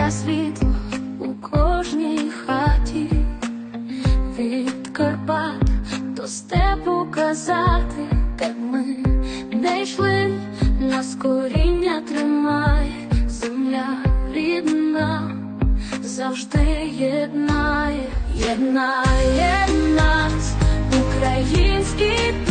я світло у кожній хаті, від Карпат до степу казати, де ми не йшли, нас коріння тримає, земля рідна, завжди єднає, єднає нас, український.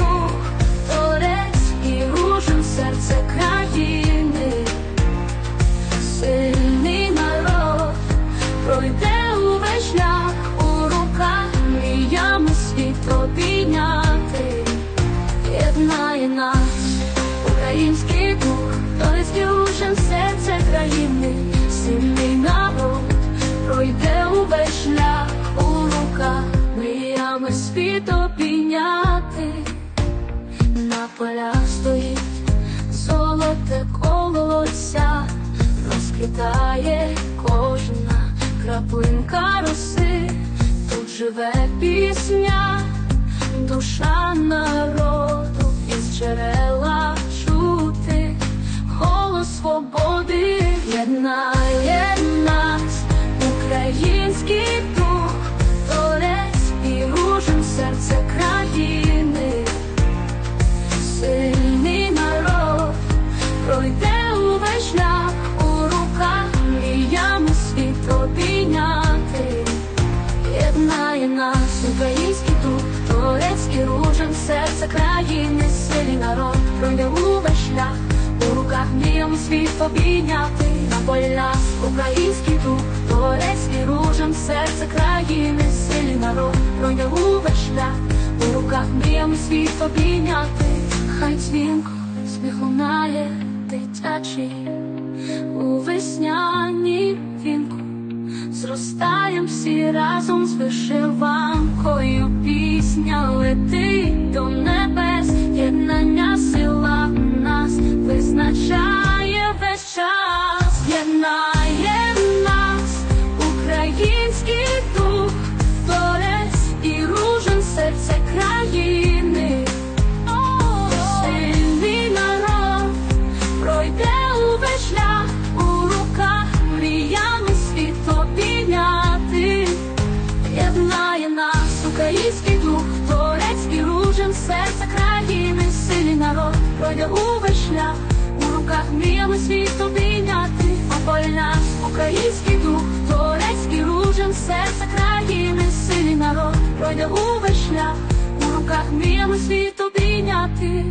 Український дух, творець і ружен серце країни, сильний народ, пройде увесь шлях у руках, мріями світ обійняти, на полях стоїть золоте колося, розквітає кожна краплинка роси, тут живе пісня, душа народу серце країни, сильний народ пройде увесь шлях. У руках мріями світ обійняти. На полях український дух, творець і ружен серце країни, сильний народ пройде увесь шлях. У руках мріями світ обійняти, хай дзвінко сміх лунає дитячий. У весняній вінку. Зростаєм всі разом з вишиванкою, пісня летить до небес, єднання сила в нас визначає весь час, єднає нас, український дух, творець і ружен серце країни. Сильний пройде увесь шлях у руках мріями світ єднає нас український народ пройде увесь шлях. У руках мріями світ обійняти, Опольна, український дух, турецький ружем, серце країни, сильний народ пройде увесь шлях. У руках мріями світ обійняти.